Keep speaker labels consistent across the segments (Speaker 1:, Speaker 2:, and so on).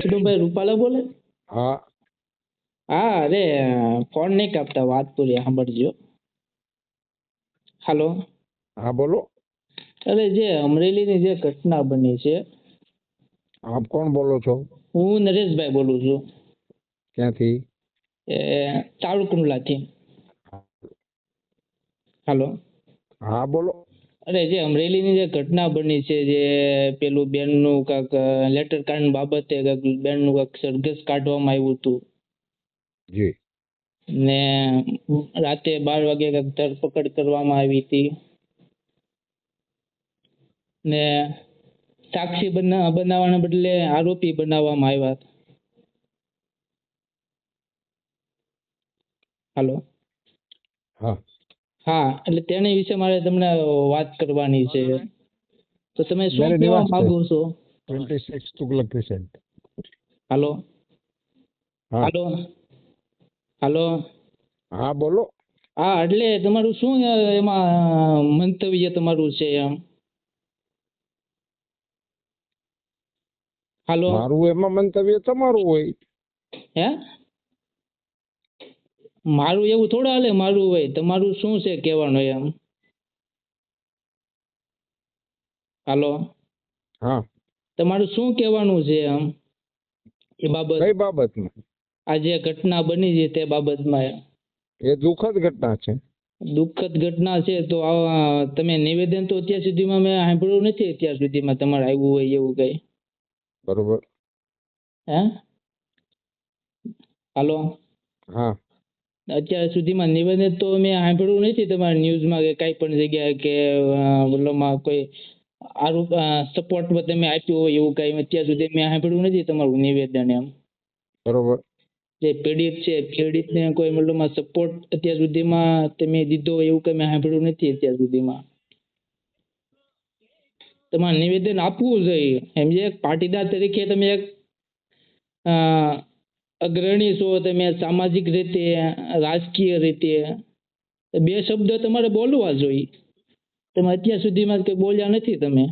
Speaker 1: કૃષ્ણભાઈ રૂપાલા બોલે?
Speaker 2: હા.
Speaker 1: હા અરે ફોન નહીં કાપતા વાત પૂરી સાંભળજો. હાલો.
Speaker 2: હા બોલો.
Speaker 1: અરે જે અમરેલીની જે ઘટના બની છે.
Speaker 2: આપ કોણ બોલો છો?
Speaker 1: હું નરેશભાઈ બોલું છું.
Speaker 2: ક્યાંથી?
Speaker 1: એ તાળુકુંડલાથી હાલો.
Speaker 2: હા બોલો.
Speaker 1: અરે જે અમરેલીની જે ઘટના બની છે જે પેલું બેનનું કાંક લેટર કાર્ડ બાબતે કાંક બેનનું કાંક સરઘસ કાઢવામાં આવ્યું હતું.
Speaker 2: જી.
Speaker 1: ને રાતે બાર વાગે કાંઈક ધરપકડ કરવામાં આવી હતી. ને સાક્ષી બના બનાવવાના બદલે આરોપી બનાવવામાં આવ્યા હતા. હાલો.
Speaker 2: હા.
Speaker 1: હા એટલે તેની વિશે મારે તમને વાત કરવાની છે. તો તમે શું કહેવા માંગો છો?
Speaker 2: Twenty six Tughlaq patient
Speaker 1: hello?
Speaker 2: હા.
Speaker 1: હાલો? હાલો?
Speaker 2: હા બોલો.
Speaker 1: હા એટલે તમારું શું એમાં મંતવ્ય તમારું છે એમ? હાલો?
Speaker 2: મારું એમાં મંતવ્ય તમારું હોય.
Speaker 1: હે? મારું એવું થોડા હાલે મારું હોય તમારું શું છે કહેવાનું એમ? હાલો?
Speaker 2: હા.
Speaker 1: તમારું શું કહેવાનું છે એમ? એ બાબત.
Speaker 2: કઈ બાબતમાં?
Speaker 1: આ જે ઘટના બની છે તે બાબતમાં
Speaker 2: એ દુઃખદ ઘટના છે.
Speaker 1: દુઃખદ ઘટના છે તો તમે નિવેદન તો અત્યાર સુધીમાં મેં સાંભળ્યું નથી અત્યાર સુધીમાં તમારે આવ્યું હોય એવું કઈ?
Speaker 2: બરોબર.
Speaker 1: હે? હાલો?
Speaker 2: હા.
Speaker 1: અત્યાર સુધીમાં નિવેદન તો મેં સાંભળ્યું નથી તમારા ન્યૂઝમાં કે કાંઈ પણ જગ્યાએ કે ઓલોમાં કોઈ આરોપ સપોર્ટમાં તમે આપ્યું હોય એવું કાંઈ અત્યાર સુધી મેં સાંભળ્યું નથી તમારું નિવેદન એમ.
Speaker 2: બરોબર.
Speaker 1: જે પીડિત છે પીડિતને કોઈ મતલબમાં સપોર્ટ અત્યાર સુધીમાં તમે દીધો હોય એવું કંઈ મેં સાંભળ્યું નથી અત્યાર સુધીમાં. તમારે નિવેદન આપવું જોઈએ. એમ જે પાટીદાર તરીકે તમે એક અગ્રણી છો તમે સામાજિક રીતે, રાજકીય રીતે બે શબ્દ તમારે બોલવા જોઈએ. તમે અત્યાર સુધીમાં કે બોલ્યા નથી તમે?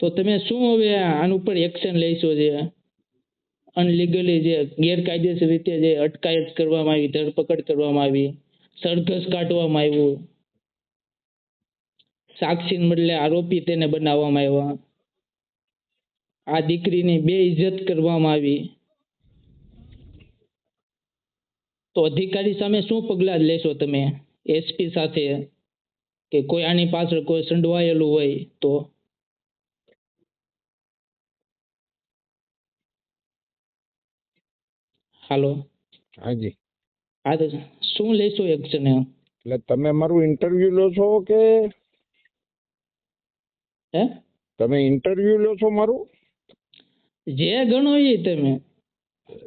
Speaker 1: તો તમે શું હવે આના ઉપર એક્શન લેશો જે? અનલીગલી જે ગેરકાયદેસર રીતે જે અટકાયત કરવામાં આવી, ધરપકડ કરવામાં આવી, સરઘસ કાઢવામાં આવ્યું, સાક્ષી બદલે આરોપી તેને બનાવવામાં આવ્યા. આ દીકરીની બે ઇજ્જત કરવામાં આવી. તો અધિકારી સામે શું પગલાં લેશો તમે? એસપી સાથે કે કોઈ આની પાછળ કોઈ સંડવાયેલું હોય તો? હાલો.
Speaker 2: હાજી.
Speaker 1: હા તો શું લેશો એક્શન
Speaker 2: એટલે તમે મારું ઇન્ટરવ્યુ લો છો કે?
Speaker 1: હે?
Speaker 2: તમે ઇન્ટરવ્યુ લો છો મારું?
Speaker 1: જે ગણો એ તમે.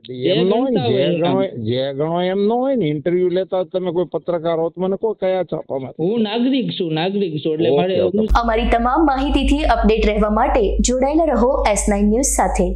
Speaker 2: એમ ન હોય ને,
Speaker 1: ગણતા
Speaker 2: જે ગણો
Speaker 1: એમ.
Speaker 2: જે ગણો એમ હોય ને ઇન્ટરવ્યુ લેતા તમે કોઈ પત્રકાર હો તો મને કોઈ કયા છાપામાં
Speaker 1: હું નાગરિક છું નાગરિક છું એટલે મારે
Speaker 3: અમારી તમામ માહિતીથી અપડેટ રહેવા માટે જોડાયેલા રહો એસ નાઇન ન્યૂઝ સાથે.